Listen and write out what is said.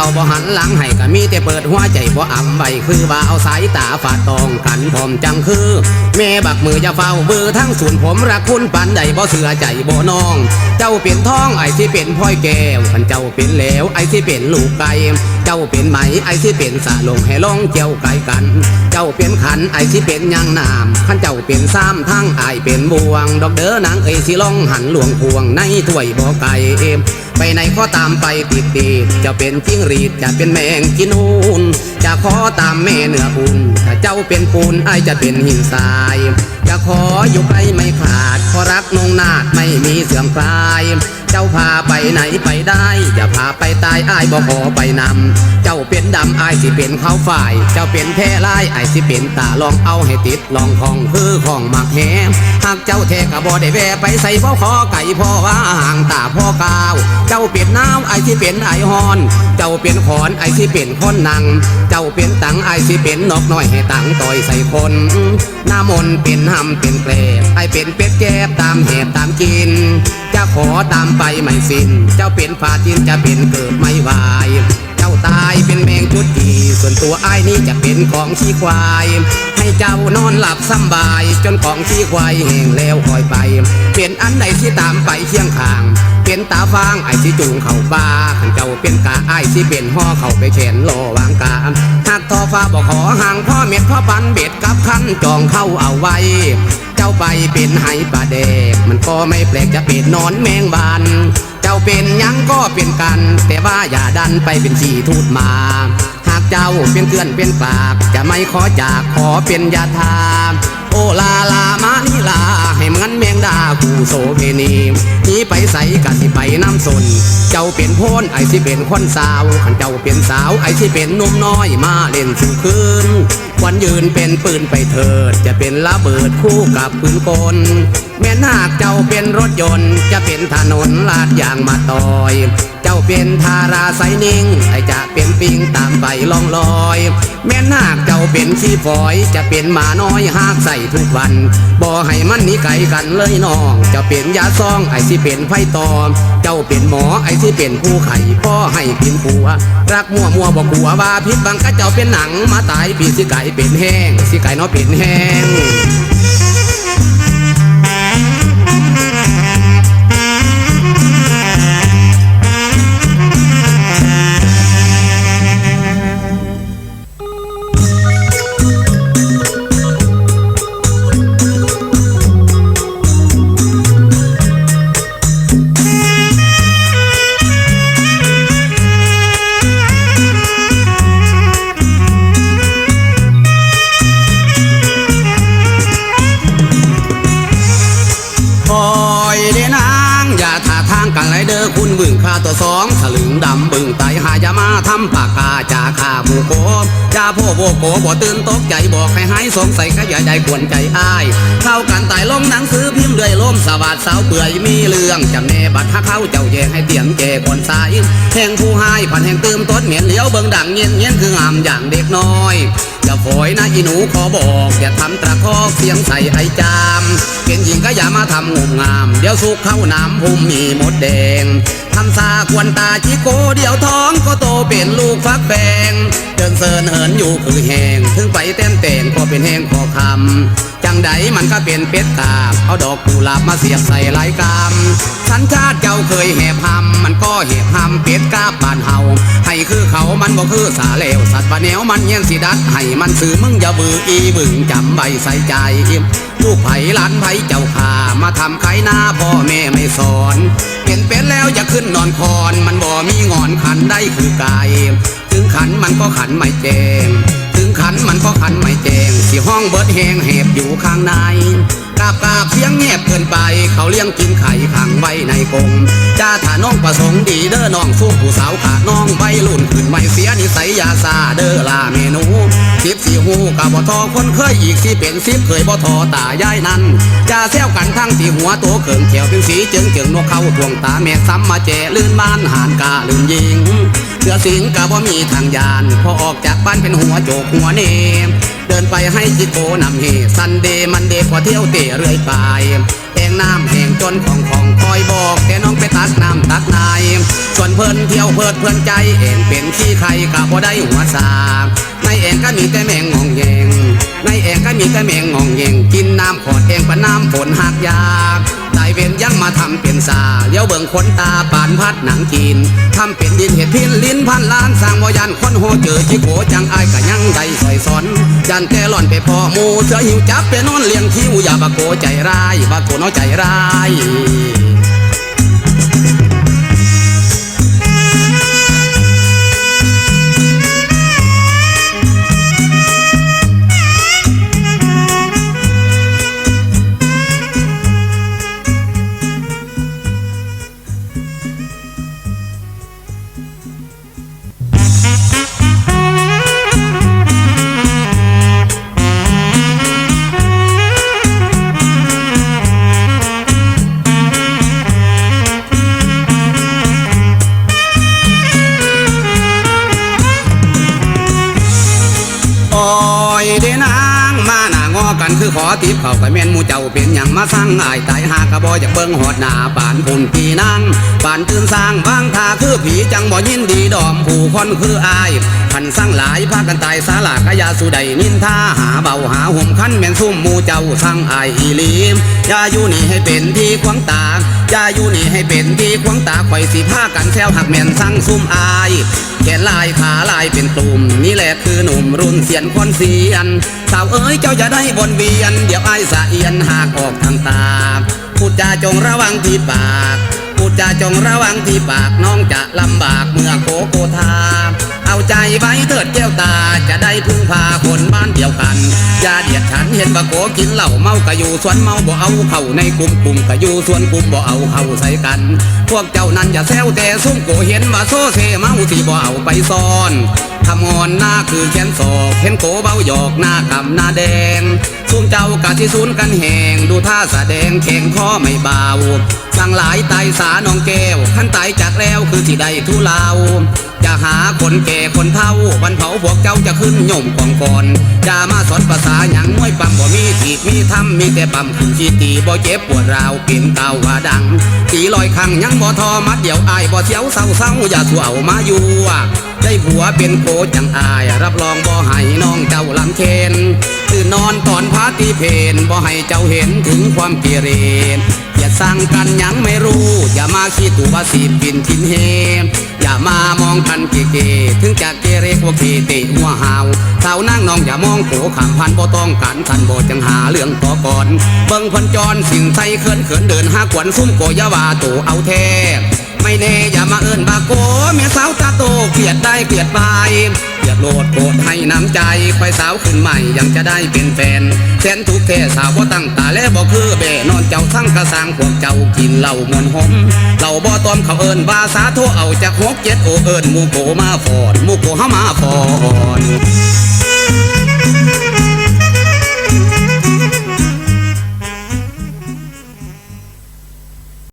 เขาบ่หันหลังให้ก็มีแต่เปิดหัวใจบ่อ่ำไว้คือว่าเอาสายตาฝาดตองกันพร้อมจังคือแม่บักมือจะเฝ้าเบือทั้งส่วนผมรักคุณปันใดบ่เสือใจบ่น้อง เจ้าเป็นท้องไอ้ที่เป็นพ่อยแก้วคันเจ้าเป็นเหลวไอ้ที่เป็นลูกไก่เจ้าเป็นไหมไอ้ที่เป็นสะลงให้ลองเจียวไก่กัน เจ้าเป็นขันไอ้ที่เป็นยางนามขันเจ้าเป็นซ้ำทั้งไอ้เป็นบวง ดอกเด้อนางเอ้ยสิลองหันหลวงพวงในถ้วยบ่ไก่เอม ไปไหนก็ตามไปติดติดจะเป็นจิ้งรีดจะเป็นแมงกินหูนจะขอตามแม่เนื้อบุญถ้าเจ้าเป็นปูนไอจะเป็นหินทราย จะขออยู่ใกล้ไม่ขาดขอรักนงนาดไม่มีเสื่อมคลาย เจ้าพาไปไหนไปได้ อย่าพาไปตายอ้ายบ่ขอไปนำ เจ้าเป็นดำอ้ายสิเป็นเขาฝ่าย เจ้าเป็นแพ้ลายอ้ายสิเป็นตาลองเอาให้ติดลองของคือของมักแหมหากเจ้าแทกะบ่ได้แวะไปใส่พ่อขอไก่พ่อว่าห่างตาพ่อกาว เจ้าเป็นน้าวอ้ายสิเป็นไอฮอน เจ้าเป็นขอนอ้ายสิเป็นคนนัง เจ้าเป็นตังอ้ายสิเป็นนกน้อยให้ตังต่อยใส่คนหน้ามนต์เป็นหำเป็นเกลบไอ้เป็นเป็ดแก็บตามเหตุตามกิน จะขอตามไปไม่สิ้น เจ้าเป็นผาจินจะเป็นเกิดไม่วาย เจ้าตายเป็นแมงชุดดี ส่วนตัวไอ้นี่จะเป็นของขี้ควาย ให้เจ้านอนหลับสบาย จนของขี้ควายแห้งแล้วคอยไป เป็นอันใดที่ตามไปเคียงข้าง เป็นตาฟางไอ้ที่จูงเข้าบ้าขันเจ้าเป็นกาไอ้ที่เป็นห่อเข้าไปแขนรอ ฟ้าบอกขอห่างพ่อเม็ดพ่อปันเบ็ดกับขันจองเข้าเอาไว้ เจ้าไปเป็นไห้ปลาแดกมันก็ไม่แปลกจะเป็นนอนแมงบานเจ้าเป็นยังก็เป็นกัน แต่ว่าอย่าดันไปเป็นสีทูดมา หากเจ้าเป็นเพื่อนเป็นปาก จะไม่ขอจากขอเป็นยาทา โอลาลามาลีลา ให้มือนแมงดากูโสเพณีนีไปใส่กะสิไปน้ำสน เจ้าเป็นโพนไอ้ที่เป็นคนสาวขันเจ้าเป็นสาวไอ้ที่เป็นนุ่มน้อยมาเล่นสู่คืนวันยืนเป็นปืนไปเถิด จะเป็นระเบิดคู่กับปืนกลแม่นาคเจ้าเป็นรถยนต์ จะเป็นถนนลาดยางมาต่อยเจ้าเป็นทาราไซนิ่งไอจะเป็นปิงตามไปล่องลอย แม่นาคเจ้าเป็นขี้ฝอย จะเป็นหมาน้อยหากใส่ทุกวันบ่ให้มันนีไกลกันเลยน้องเจะเป็นยาซองไอที่เป็นไฟตอม เจ้าเป็นหมอไอที่เป็นผู้ไข่พ่อให้พินผัว รักมั่วมั่วบอกกลัวว่าพิษบังก็เจ้าเป็นหนังมาตายปีสิไก่เป็นแห้งสิไก่เนาะเป็นแห้งาท่างกันไรเด้อคุณบึงคาตัวสองถลึงดำบึงไตหายามาทำปากกาจาขาหมูโกจาพ่อโบโกบ่ตื่นตกใจบอกให้หายสงสัยขยายใดควรใจอ้ายเข้ากันตายลงหนังสือพิมพ์ด้วยลมสวัสดสาวเปื่อยมีเรื่องจำแน่บัดถ้าเข้าเจ้าแย่งให้เตียมแก่ก่อนสายแห่งผู้ให้พันแห่งเตื่มต้นเหมียนเหลียวเบิ่งดังเงียนเงียนคืองามอย่างเด็กน้อยอย่าฝอยนะอีหนูขอบอกอย่าทำตะคอกเสียงใส่ไอจามเป็นหญิงก็อย่ามาทำงมงาม เดี๋ยวสุกเข้าน้ำพุ่มมีหมดแดงทำซาควนตาชิโกเดี๋ยวท้องก็โตเป็นลูกฟักแฟงเดินเซินเหินอยู่คือแหงถึงไปเต้นแต่งก็เป็นแหงพอคำจังใดมันก็เป็นเป็ดกาบเอาดอกกุหลาบมาเสียบใส่หลายกำสัญชาติเจ้าเคยแหบหำมันก็แหบหำเป็ดกาบบ้านเฮาให้คือเขามันบ่คือสาเลวสัตว์ปะแนวมันเยี่ยนสิดัดให้มันสื่อมึงอย่าบืออีบึงจำใบใส่ใจ ลูกไผ่หลานไผ่เจ้าข่ามาทำไข่หน้าพ่อแม่ไม่สอนเห็นเป็นแล้วอย่าขึ้นนอนคอนมันบ่มีงอนขันได้คือไก่ถึงขันมันก็ขันไม่แจงถึงขันมันก็ขันไม่แจงสิห้องเบิดแหงแหบอยู่ข้างใน กาบกาบเสียงเงียบเกินไป เขาเลี้ยงกินไข่ขังไว้ในกรงจ้าถ้าน้องประสงค์ดีเด้อน้องสู้ผู้สาวขาน้องใบรุ่นขึ้นไม่เสียนิสัยยาซาเด้อลาเมนูสิบสี่หูกับบ่ทอคนเคยอีกสิเป็นสิบเคยบ่ทอตายายนั้นจ้าแซวกันทั้งที่หัวโตเขิงเขียวเป็นสีเจิงเจิงนกเขาทวงตาแม่ซ้ำมาแจลื่นบ้านหานกาลื่นยิงเสือสิงกะบ่มีทางยาน พอออกจากบ้านเป็นหัวโจกหัวเนม เดินไปให้จิโกนำเฮซันเดย์มันเดย์พอเที่ยวเตะเรื่อยไปแองน้ำแห่งจนของของคอยบอกแต่น้องไปตักน้ำตักนายส่วนเพิ่นเที่ยวเพิดเพื่อนใจเองเป็นขี้ใครกะบ่ได้หัวสาในเองก็มีแต่แมงงองแยงในเองก็มีแต่แมงงองแยงกินน้ำขอดเองปะน้ำฝนหักยาก เว้นยังมาทำเป็นซาเลี้ยวเบิ่งขนตาปานพัดหนังกินทำเป็นดินเห็ดพินลิ้นพันล้านสร้างวายันคนโหเจอจีโกจังอายกะยังใดใส่สอนยันแก่หล่อนไปพอมูเสือหิวจับไปนอนเลี้ยงคิวอย่าบาโกใจร้ายบาโกน้อยใจร้าย ขอติบเขาไปแม่นมูเจ้าเป็นอย่างมาสร้างอายตายหากระบออยากเบิ่งหอดหน้าปานปุ่นปีนางปานตื่นสร้างบางทาคือผีจังบ่ยินดีดอมผู้คนคืออายพันสร้างหลายพากันตายสาลากะยาสุใดนินทาหาเบาหาห่มคันแม่นซุ่มมูเจ้าสร้างอายอีลีมอย่าอยู่นี่ให้เป็นที่ขวางตาอย่าอยู่นี่ให้เป็นที่ขวางตาข่อยสิพากันแซวหักแม่นสร้างซุ่มอาย ลายขาลายเป็นตุ่มนี่แหละคือหนุ่มรุ่นเสียนคนเสียนสาวเอ๋ยเจ้าอย่าได้บนเวียน เดี๋ยวไอ้สะเอียนหากออกทางตาพูดจาจงระวังที่ปากพูดจาจงระวังที่ปากน้องจะลำบากเมื่อโคโกทา เอาใจไว้เถิดแก้วตาจะได้พึ่งพาคนบ้านเดียวกันอย่าเดียดฉันเห็นว่าโกกินเหล้าเมากะอยู่สวนเมาบ่เอาเข้าในกลุ่มกลุ่มกะอยู่ส่วนกลุ่มบ่เอาเข้าใส่กัน พวกเจ้านั้นอย่าแซวแต่ซุ่มโกเห็นว่าโซเซเมาที่บ่เอาไปซ่อนทำงอนหน้าคือแขนศอกเห็นโกเบาหยอกหน้ากำหน้าแดงซุ่มเจ้ากะที่ศูนย์กันแหงดูท่าแสดงแข่งข้อไม่เบาสั่งหลายไตสาน้องแก้วขั้นไตจากแล้วคือที่ได้ทุเลา จะหาคนแก่คนเฒ่าวันเผาพวกเจ้าจะขึ้นโยมกองก่อนจะมาสอนภาษาหยังมวยปั๊มบ่มีถีบมีทำมีแต่ปั๊มขึ้นชีตีบ่เจ็บปวดราวเป็นเต่าว่าดังตีลอยคังยังบ่ทอมัดเดี่ยวอายบ่เสียวเศร้าเศร้าอย่าสู้เอามาอยู่ ได้ผัวเป็นโคจังอาย รับรองบ่ให้น้องเจ้าลำเคนตื่นนอนตอนพาตีเพนบ่ให้เจ้าเห็นถึงความเกเรอย่าสร้างกันยังไม่รู้ อย่ามาคิดตัวว่าสีปินทินเฮมอย่ามามองกันเก๋ๆถึงจะเกเรกว่าเกเตหัวหาวสาวนั่งน้องอย่ามองโผขามพันบ่ต้องกันทันบ่จังหาเรื่องต่อก่อนเบิ่งพันจรสิ่งใส่เขินเขินเดินหาขวัญซุ่มโกอยาวาโตเอาแท้ ไม่แน่อย่ามาเอิ้นบาโกแม่สาวตาโตเกลียดได้เกลียดไปเกลียดโลดโกรธให้น้ำใจไปสาวขึ้นใหม่ยังจะได้เป็นแฟนแสนทุกแค่สาวบ่ตั้งตาและบ่คือเบนอนเจ้าทั้งกระสังพวกเจ้ากินเหล้ามวนหอมเหล้าบ่ตอมเขาเอิ้นว่าสาโทเอาจากหกเจ็ดโอเอิ้นมูโกมาฟอนมูโกเฮามาฟอน